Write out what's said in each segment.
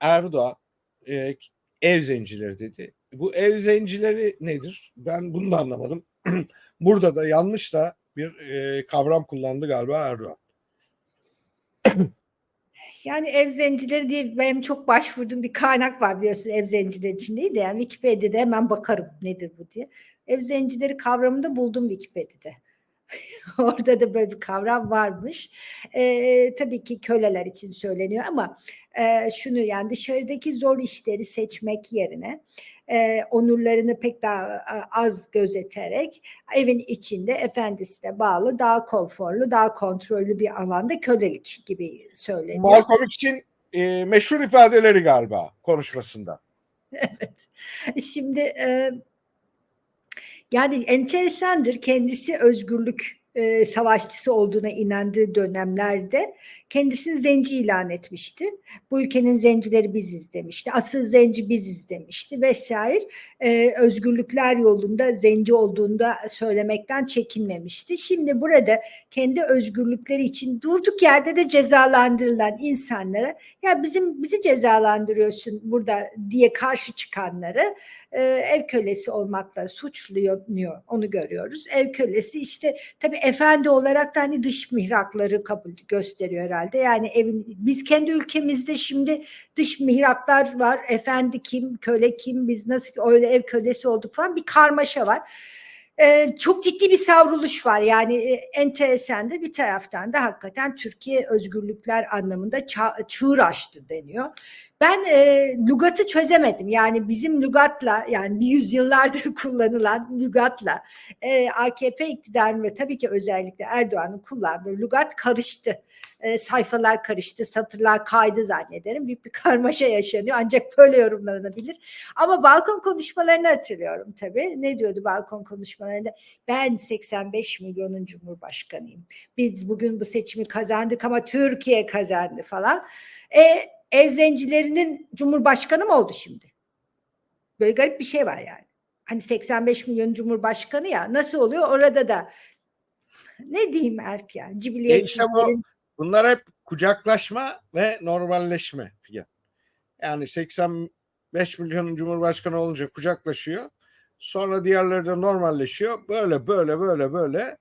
Erdoğan e, ev zencileri dedi. Bu ev zencileri nedir? Ben bunu da anlamadım. Burada da yanlış da bir e, kavram kullandı galiba Erdoğan. Yani ev zencileri diye benim çok başvurduğum bir kaynak var diyorsun ev zencileri için değil de yani Wikipedia'da hemen bakarım nedir bu diye. Ev zencileri kavramını da buldum Wikipedia'da. Orada da böyle bir kavram varmış. Ee, tabii ki köleler için söyleniyor ama e, şunu yani dışarıdaki zor işleri seçmek yerine e, onurlarını pek daha e, az gözeterek evin içinde efendisine bağlı daha konforlu daha kontrollü bir alanda kölelik gibi söyleniyor. Malcolm X'in e, meşhur ifadeleri galiba konuşmasında. Evet. Şimdi e, yani enteresandır kendisi özgürlük e, savaşçısı olduğuna inandığı dönemlerde kendisini zenci ilan etmişti. Bu ülkenin zencileri biziz demişti. Asıl zenci biziz demişti vesaire. E, özgürlükler yolunda zenci olduğunda söylemekten çekinmemişti. Şimdi burada kendi özgürlükleri için durduk yerde de cezalandırılan insanlara ya bizim bizi cezalandırıyorsun burada diye karşı çıkanları e, ev kölesi olmakla suçluyor onu görüyoruz. Ev kölesi işte tabii efendi olarak da hani dış mihrakları kabul gösteriyor herhalde. Yani evin biz kendi ülkemizde şimdi dış mihraklar var. Efendi kim, köle kim, biz nasıl öyle ev kölesi olduk falan bir karmaşa var. Ee, çok ciddi bir savruluş var yani e, enteresandır bir taraftan da hakikaten Türkiye özgürlükler anlamında çığır açtı deniyor. Ben e, lügatı çözemedim. Yani bizim lügatla yani bir yüzyıllardır kullanılan lügatla e, AKP iktidarının ve tabii ki özellikle Erdoğan'ın kullandığı lügat karıştı. E, sayfalar karıştı, satırlar kaydı zannederim. Büyük bir karmaşa yaşanıyor ancak böyle yorumlanabilir. Ama balkon konuşmalarını hatırlıyorum tabii. Ne diyordu balkon konuşmalarında? Ben 85 milyonun cumhurbaşkanıyım. Biz bugün bu seçimi kazandık ama Türkiye kazandı falan. E, ev zencilerinin cumhurbaşkanı mı oldu şimdi? Böyle garip bir şey var yani. Hani 85 milyon cumhurbaşkanı ya nasıl oluyor orada da ne diyeyim Erk ya E işte bu, bunlar hep kucaklaşma ve normalleşme. Yani 85 milyonun cumhurbaşkanı olunca kucaklaşıyor. Sonra diğerleri de normalleşiyor. Böyle böyle böyle böyle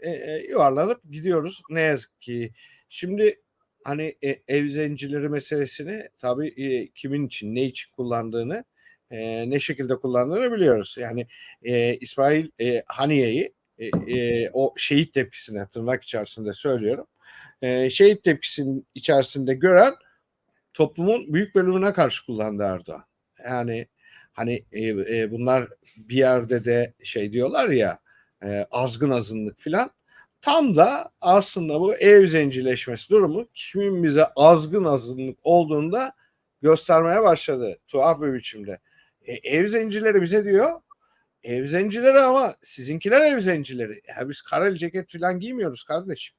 e, e, yuvarlanıp gidiyoruz ne yazık ki. Şimdi hani e, ev zencileri meselesini tabii e, kimin için ne için kullandığını e, ne şekilde kullandığını biliyoruz. Yani e, İsmail e, Haniye'yi e, e, o şehit tepkisine tırnak içerisinde söylüyorum. E, şehit tepkisinin içerisinde gören toplumun büyük bölümüne karşı kullandı Erdoğan. Yani hani e, e, bunlar bir yerde de şey diyorlar ya e, azgın azınlık filan tam da aslında bu ev zencileşmesi durumu kimin bize azgın azınlık olduğunda göstermeye başladı tuhaf bir biçimde. E, ev zencileri bize diyor ev zencileri ama sizinkiler ev zencileri. Ya biz kareli ceket falan giymiyoruz kardeşim.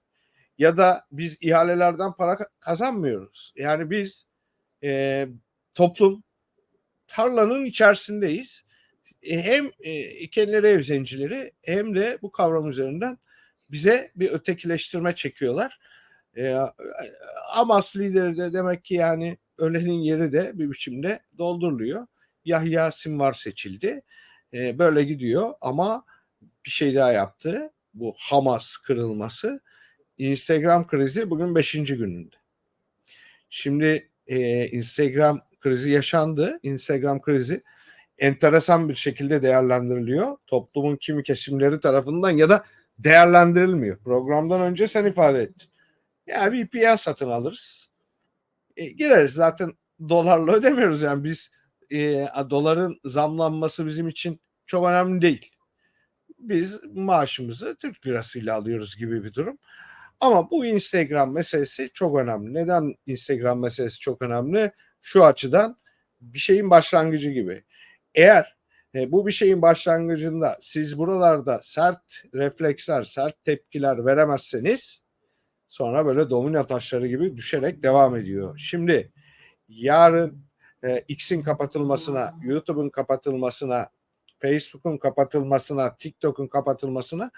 Ya da biz ihalelerden para ka- kazanmıyoruz. Yani biz e, toplum tarlanın içerisindeyiz. E, hem e, kendileri ev zencileri hem de bu kavram üzerinden bize bir ötekileştirme çekiyorlar. E, Hamas lideri de demek ki yani ölenin yeri de bir biçimde dolduruluyor. Yahya Sinvar seçildi. E, böyle gidiyor ama bir şey daha yaptı. Bu Hamas kırılması. Instagram krizi bugün 5. gününde. Şimdi e, Instagram krizi yaşandı. Instagram krizi enteresan bir şekilde değerlendiriliyor. Toplumun kimi kesimleri tarafından ya da değerlendirilmiyor. Programdan önce sen ifade ettin. Ya VPN satın alırız. E, gireriz zaten dolarla ödemiyoruz yani biz e, doların zamlanması bizim için çok önemli değil. Biz maaşımızı Türk lirasıyla alıyoruz gibi bir durum. Ama bu Instagram meselesi çok önemli. Neden Instagram meselesi çok önemli? Şu açıdan bir şeyin başlangıcı gibi. Eğer e, bu bir şeyin başlangıcında siz buralarda sert refleksler, sert tepkiler veremezseniz sonra böyle domino taşları gibi düşerek devam ediyor. Şimdi yarın e, X'in kapatılmasına, YouTube'un kapatılmasına, Facebook'un kapatılmasına, TikTok'un kapatılmasına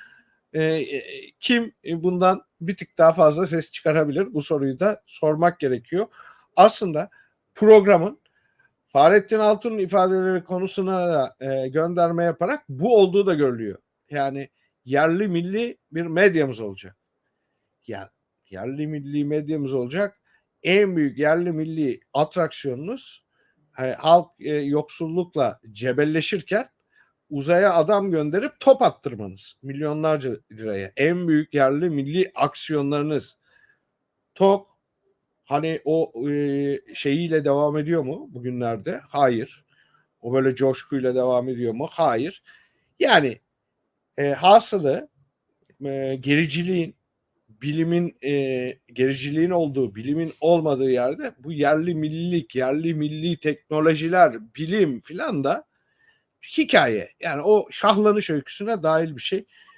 e, e, kim bundan bir tık daha fazla ses çıkarabilir? Bu soruyu da sormak gerekiyor. Aslında programın Fahrettin Altun'un ifadeleri konusuna da e, gönderme yaparak bu olduğu da görülüyor. Yani yerli milli bir medyamız olacak. Ya yerli milli medyamız olacak. En büyük yerli milli atraksiyonunuz e, halk e, yoksullukla cebelleşirken uzaya adam gönderip top attırmanız. Milyonlarca liraya. En büyük yerli milli aksiyonlarınız. Tok hani o e, şeyiyle devam ediyor mu bugünlerde? Hayır. O böyle coşkuyla devam ediyor mu? Hayır. Yani e, hasılı e, gericiliğin bilimin e, gericiliğin olduğu, bilimin olmadığı yerde bu yerli millilik, yerli milli teknolojiler, bilim filan da hikaye. Yani o şahlanış öyküsüne dahil bir şey.